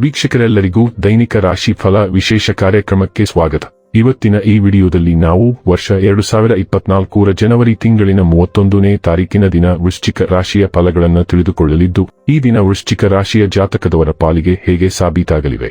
ವೀಕ್ಷಕರೆಲ್ಲರಿಗೂ ದೈನಿಕ ರಾಶಿ ಫಲ ವಿಶೇಷ ಕಾರ್ಯಕ್ರಮಕ್ಕೆ ಸ್ವಾಗತ. ಇವತ್ತಿನ ಈ ವಿಡಿಯೋದಲ್ಲಿ ನಾವು ವರ್ಷ ಎರಡು ಸಾವಿರ ಇಪ್ಪತ್ನಾಲ್ಕರ ಜನವರಿ ತಿಂಗಳಿನ ಮೂವತ್ತೊಂದನೇ ತಾರೀಕಿನ ದಿನ ವೃಶ್ಚಿಕ ರಾಶಿಯ ಫಲಗಳನ್ನು ತಿಳಿದುಕೊಳ್ಳಲಿದ್ದು, ಈ ದಿನ ವೃಶ್ಚಿಕ ರಾಶಿಯ ಜಾತಕದವರ ಪಾಲಿಗೆ ಹೇಗೆ ಸಾಬೀತಾಗಲಿವೆ?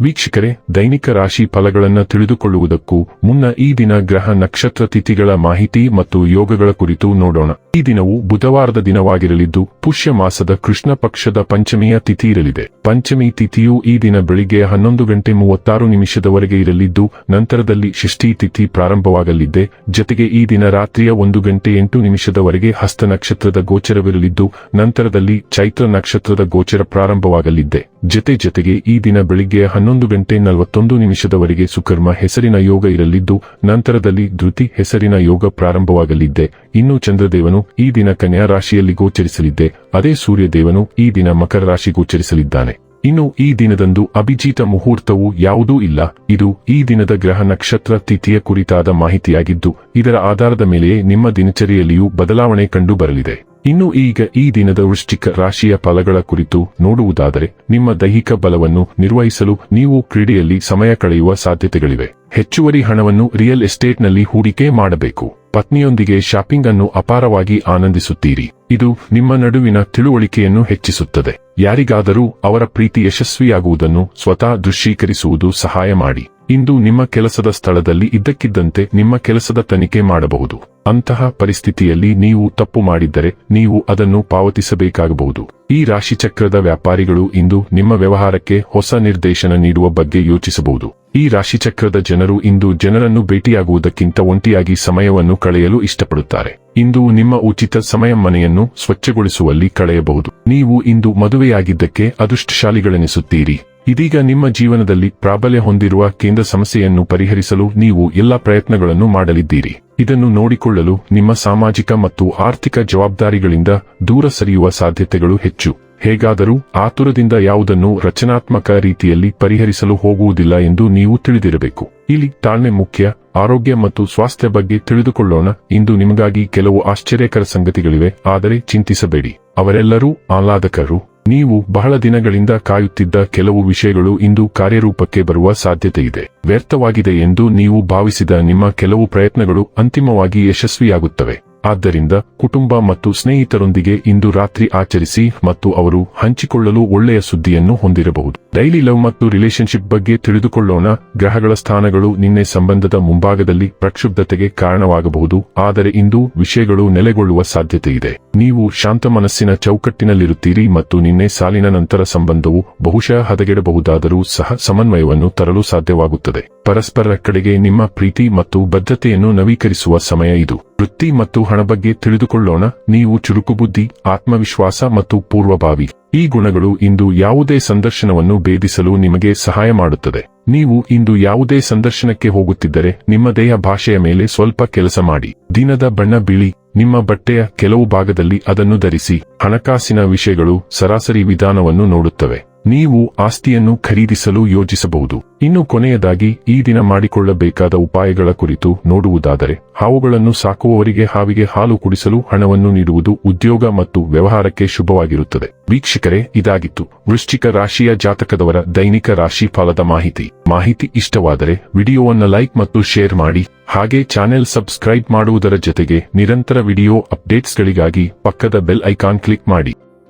ವೀಕ್ಷಕರೇ, ದೈನಿಕ ರಾಶಿ ಫಲಗಳನ್ನು ತಿಳಿದುಕೊಳ್ಳುವುದಕ್ಕೂ ಮುನ್ನ ಈ ದಿನ ಗ್ರಹ ನಕ್ಷತ್ರ ತಿಥಿಗಳ ಮಾಹಿತಿ ಮತ್ತು ಯೋಗಗಳ ಕುರಿತು ನೋಡೋಣ. ಈ ದಿನವು ಬುಧವಾರದ ದಿನವಾಗಿರಲಿದ್ದು, ಪುಷ್ಯ ಮಾಸದ ಕೃಷ್ಣ ಪಕ್ಷದ ಪಂಚಮಿಯ ತಿಥಿ ಇರಲಿದೆ. ಪಂಚಮಿ ತಿಥಿಯು ಈ ದಿನ ಬೆಳಿಗ್ಗೆ ಹನ್ನೊಂದು ಗಂಟೆ ಮೂವತ್ತಾರು ನಿಮಿಷದವರೆಗೆ ಇರಲಿದ್ದು, ನಂತರದಲ್ಲಿ ಷಷ್ಠಿ ತಿಥಿ ಪ್ರಾರಂಭವಾಗಲಿದ್ದೆ ಜತೆಗೆ ಈ ದಿನ ರಾತ್ರಿಯ ಒಂದು ಗಂಟೆ ಎಂಟು ನಿಮಿಷದವರೆಗೆ ಹಸ್ತ ನಕ್ಷತ್ರದ ಗೋಚರವಿರಲಿದ್ದು, ನಂತರದಲ್ಲಿ ಚೈತ್ರ ನಕ್ಷತ್ರದ ಗೋಚರ ಪ್ರಾರಂಭವಾಗಲಿದ್ದೆ ಜತೆ ಜೊತೆಗೆ ಈ ದಿನ ಬೆಳಿಗ್ಗೆ ಹನ್ನೊಂದು ಗಂಟೆ ನಲವತ್ತೊಂದು ನಿಮಿಷದವರೆಗೆ ಸುಕರ್ಮ ಹೆಸರಿನ ಯೋಗ ಇರಲಿದ್ದು, ನಂತರದಲ್ಲಿ ಧೃತಿ ಹೆಸರಿನ ಯೋಗ ಪ್ರಾರಂಭವಾಗಲಿದ್ದೆ. ಇನ್ನು ಚಂದ್ರದೇವನು ಈ ದಿನ ಕನ್ಯಾ ರಾಶಿಯಲ್ಲಿ ಗೋಚರಿಸಲಿದ್ದೆ. ಅದೇ ಸೂರ್ಯದೇವನು ಈ ದಿನ ಮಕರ ರಾಶಿ ಗೋಚರಿಸಲಿದ್ದಾನೆ. ಇನ್ನು ಈ ದಿನದಂದು ಅಭಿಜಿತ ಮುಹೂರ್ತವು ಯಾವುದೂ ಇಲ್ಲ. ಇದು ಈ ದಿನದ ಗ್ರಹ ನಕ್ಷತ್ರ ತಿಥಿಯ ಕುರಿತಾದ ಮಾಹಿತಿಯಾಗಿದ್ದು, ಇದರ ಆಧಾರದ ಮೇಲೆಯೇ ನಿಮ್ಮ ದಿನಚರಿಯಲ್ಲಿಯೂ ಬದಲಾವಣೆ ಕಂಡು ಬರಲಿದೆ ಇನ್ನು ಈಗ ಈ ದಿನದ ವೃಶ್ಚಿಕ ರಾಶಿಯ ಫಲಗಳ ಕುರಿತು ನೋಡುವುದಾದರೆ, ನಿಮ್ಮ ದೈಹಿಕ ಬಲವನ್ನು ನಿರ್ವಹಿಸಲು ನೀವು ಕ್ರೀಡೆಯಲ್ಲಿ ಸಮಯ ಕಳೆಯುವ ಸಾಧ್ಯತೆಗಳಿವೆ. ಹೆಚ್ಚುವರಿ ಹಣವನ್ನು ರಿಯಲ್ ಎಸ್ಟೇಟ್ನಲ್ಲಿ ಹೂಡಿಕೆ ಮಾಡಬೇಕು. ಪತ್ನಿಯೊಂದಿಗೆ ಶಾಪಿಂಗ್ ಅನ್ನು ಅಪಾರವಾಗಿ ಆನಂದಿಸುತ್ತೀರಿ. ಇದು ನಿಮ್ಮ ನಡುವಿನ ತಿಳುವಳಿಕೆಯನ್ನು ಹೆಚ್ಚಿಸುತ್ತದೆ. ಯಾರಿಗಾದರೂ ಅವರ ಪ್ರೀತಿ ಯಶಸ್ವಿಯಾಗುವುದನ್ನು ಸ್ವತಃ ದೃಶ್ಯೀಕರಿಸುವುದು ಸಹಾಯ ಮಾಡಿ. ಇಂದು ನಿಮ್ಮ ಕೆಲಸದ ಸ್ಥಳದಲ್ಲಿ ಇದ್ದಕ್ಕಿದ್ದಂತೆ ನಿಮ್ಮ ಕೆಲಸದ ತನಿಖೆ ಮಾಡಬಹುದು. ಅಂತಹ ಪರಿಸ್ಥಿತಿಯಲ್ಲಿ ನೀವು ತಪ್ಪು ಮಾಡಿದ್ದರೆ ನೀವು ಅದನ್ನು ಪಾವತಿಸಬೇಕಾಗಬಹುದು. ಈ ರಾಶಿಚಕ್ರದ ವ್ಯಾಪಾರಿಗಳು ಇಂದು ನಿಮ್ಮ ವ್ಯವಹಾರಕ್ಕೆ ಹೊಸ ನಿರ್ದೇಶನ ನೀಡುವ ಬಗ್ಗೆ ಯೋಚಿಸಬಹುದು. ಈ ರಾಶಿಚಕ್ರದ ಜನರು ಇಂದು ಜನರನ್ನು ಭೇಟಿಯಾಗುವುದಕ್ಕಿಂತ ಒಂಟಿಯಾಗಿ ಸಮಯವನ್ನು ಕಳೆಯಲು ಇಷ್ಟಪಡುತ್ತಾರೆ. ಇಂದು ನಿಮ್ಮ ಉಚಿತ ಸಮಯ ಮನೆಯನ್ನು ಸ್ವಚ್ಛಗೊಳಿಸುವಲ್ಲಿ ಕಳೆಯಬಹುದು. ನೀವು ಇಂದು ಮದುವೆಯಾಗಿದ್ದಕ್ಕೆ ಅದೃಷ್ಟಶಾಲಿಗಳೆನಿಸುತ್ತೀರಿ. ಇದೀಗ ನಿಮ್ಮ ಜೀವನದಲ್ಲಿ ಪ್ರಾಬಲ್ಯ ಹೊಂದಿರುವ ಕೇಂದ್ರ ಸಮಸ್ಯೆಯನ್ನು ಪರಿಹರಿಸಲು ನೀವು ಎಲ್ಲ ಪ್ರಯತ್ನಗಳನ್ನು ಮಾಡಲಿದ್ದೀರಿ. ಇದನ್ನು ನೋಡಿಕೊಳ್ಳಲು ನಿಮ್ಮ ಸಾಮಾಜಿಕ ಮತ್ತು ಆರ್ಥಿಕ ಜವಾಬ್ದಾರಿಗಳಿಂದ ದೂರ ಸರಿಯುವ ಸಾಧ್ಯತೆಗಳು ಹೆಚ್ಚು. ಹೇಗಾದರೂ ಆತುರದಿಂದ ಯಾವುದನ್ನು ರಚನಾತ್ಮಕ ರೀತಿಯಲ್ಲಿ ಪರಿಹರಿಸಲು ಹೋಗುವುದಿಲ್ಲ ಎಂದು ನೀವು ತಿಳಿದಿರಬೇಕು. ಇಲ್ಲಿ ತಾಳ್ಮೆ ಮುಖ್ಯ, ಆರೋಗ್ಯ ಮತ್ತು ಸ್ವಾಸ್ಥ್ಯ ಬಗ್ಗೆ ತಿಳಿದುಕೊಳ್ಳೋಣ. ಇಂದು ನಿಮಗಾಗಿ ಕೆಲವು ಆಶ್ಚರ್ಯಕರ ಸಂಗತಿಗಳಿವೆ, ಆದರೆ ಚಿಂತಿಸಬೇಡಿ. ಅವರೆಲ್ಲರೂ ಆಹ್ಲಾದಕರು. ನೀವು ಬಹಳ ದಿನಗಳಿಂದ ಕಾಯುತ್ತಿದ್ದ ಕೆಲವು ವಿಷಯಗಳು ಇಂದು ಕಾರ್ಯರೂಪಕ್ಕೆ ಬರುವ ಸಾಧ್ಯತೆಯಿದೆ. ವ್ಯರ್ಥವಾಗಿದೆ ಎಂದು ನೀವು ಭಾವಿಸಿದ ನಿಮ್ಮ ಕೆಲವು ಪ್ರಯತ್ನಗಳು ಅಂತಿಮವಾಗಿ ಯಶಸ್ವಿಯಾಗುತ್ತವೆ. ಆದ್ದರಿಂದ ಕುಟುಂಬ ಮತ್ತು ಸ್ನೇಹಿತರೊಂದಿಗೆ ಇಂದು ರಾತ್ರಿ ಆಚರಿಸಿ ಮತ್ತು ಅವರು ಹಂಚಿಕೊಳ್ಳಲು ಒಳ್ಳೆಯ ಸುದ್ದಿಯನ್ನು ಹೊಂದಿರಬಹುದು. ಡೈಲಿ ಲವ್ ಮತ್ತು ರಿಲೇಶನ್ಶಿಪ್ ಬಗ್ಗೆ ತಿಳಿದುಕೊಳ್ಳೋಣ. ಗ್ರಹಗಳ ಸ್ಥಾನಗಳು ನಿನ್ನೆ ಸಂಬಂಧದ ಮುಂಭಾಗದಲ್ಲಿ ಪ್ರಕ್ಷುಬ್ಧತೆಗೆ ಕಾರಣವಾಗಬಹುದು. ಆದರೆ ಇಂದು ವಿಷಯಗಳು ನೆಲೆಗೊಳ್ಳುವ ಸಾಧ್ಯತೆ ಇದೆ ನೀವು ಶಾಂತ ಮನಸ್ಸಿನ ಚೌಕಟ್ಟಿನಲ್ಲಿರುತ್ತೀರಿ ಮತ್ತು ನಿನ್ನೆ ಸಾಲಿನ ನಂತರ ಸಂಬಂಧವು ಬಹುಶಃ ಹದಗೆಡಬಹುದಾದರೂ ಸಹ ಸಮನ್ವಯವನ್ನು ತರಲು ಸಾಧ್ಯವಾಗುತ್ತದೆ. ಪರಸ್ಪರರ ಕಡೆಗೆ ನಿಮ್ಮ ಪ್ರೀತಿ ಮತ್ತು ಬದ್ಧತೆಯನ್ನು ನವೀಕರಿಸುವ ಸಮಯ ಇದು. ವೃತ್ತಿ ಮತ್ತು ಹಣ ಬಗ್ಗೆ ತಿಳಿದುಕೊಳ್ಳೋಣ. ನೀವು ಚುರುಕುಬುದ್ಧಿ ಆತ್ಮವಿಶ್ವಾಸ ಮತ್ತು ಪೂರ್ವಭಾವಿ. ಈ ಗುಣಗಳು ಇಂದು ಯಾವುದೇ ಸಂದರ್ಶನವನ್ನು ಭೇದಿಸಲು ನಿಮಗೆ ಸಹಾಯ ಮಾಡುತ್ತದೆ. ನೀವು ಇಂದು ಯಾವುದೇ ಸಂದರ್ಶನಕ್ಕೆ ಹೋಗುತ್ತಿದ್ದರೆ ನಿಮ್ಮ ದೇಹ ಭಾಷೆಯ ಮೇಲೆ ಸ್ವಲ್ಪ ಕೆಲಸ ಮಾಡಿ. ದಿನದ ಬಣ್ಣ ಬಿಳಿ. ನಿಮ್ಮ ಬಟ್ಟೆಯ ಕೆಲವು ಭಾಗದಲ್ಲಿ ಅದನ್ನು ಧರಿಸಿ. ಹಣಕಾಸಿನ ವಿಷಯಗಳು ಸರಾಸರಿ ವಿಧಾನವನ್ನು ನೋಡುತ್ತವೆ. ನೀವು ಆಸ್ತಿಯನ್ನು ಖರೀದಿಸಲು ಯೋಜಿಸಬಹುದು. ಇನ್ನು ಕೊನೆಯದಾಗಿ, ಈ ದಿನ ಮಾಡಿಕೊಳ್ಳಬೇಕಾದ ಉಪಾಯಗಳ ಕುರಿತು ನೋಡುವುದಾದರೆ, ಹಾವುಗಳನ್ನು ಸಾಕುವವರಿಗೆ ಹಾವಿಗೆ ಹಾಲು ಕುಡಿಸಲು ಹಣವನ್ನು ನೀಡುವುದು ಉದ್ಯೋಗ ಮತ್ತು ವ್ಯವಹಾರಕ್ಕೆ ಶುಭವಾಗಿರುತ್ತದೆ. ವೀಕ್ಷಕರೇ, ಇದಾಗಿತ್ತು. ವೃಶ್ಚಿಕ ರಾಶಿಯ ಜಾತಕದವರ ದೈನಿಕ ರಾಶಿ ಫಲದ ಮಾಹಿತಿ. ಮಾಹಿತಿ ಇಷ್ಟವಾದರೆ, ವಿಡಿಯೋವನ್ನು ಲೈಕ್ ಮತ್ತು ಶೇರ್ ಮಾಡಿ. ಹಾಗೆ ಚಾನೆಲ್ ಸಬ್ಸ್ಕ್ರೈಬ್ ಮಾಡುವುದರ ಜೊತೆಗೆ, ನಿರಂತರ ವಿಡಿಯೋ ಅಪ್ಡೇಟ್ಸ್ಗಳಿಗಾಗಿ ಪಕ್ಕದ ಬೆಲ್ ಐಕಾನ್ ಕ್ಲಿಕ್ ಮಾಡಿ.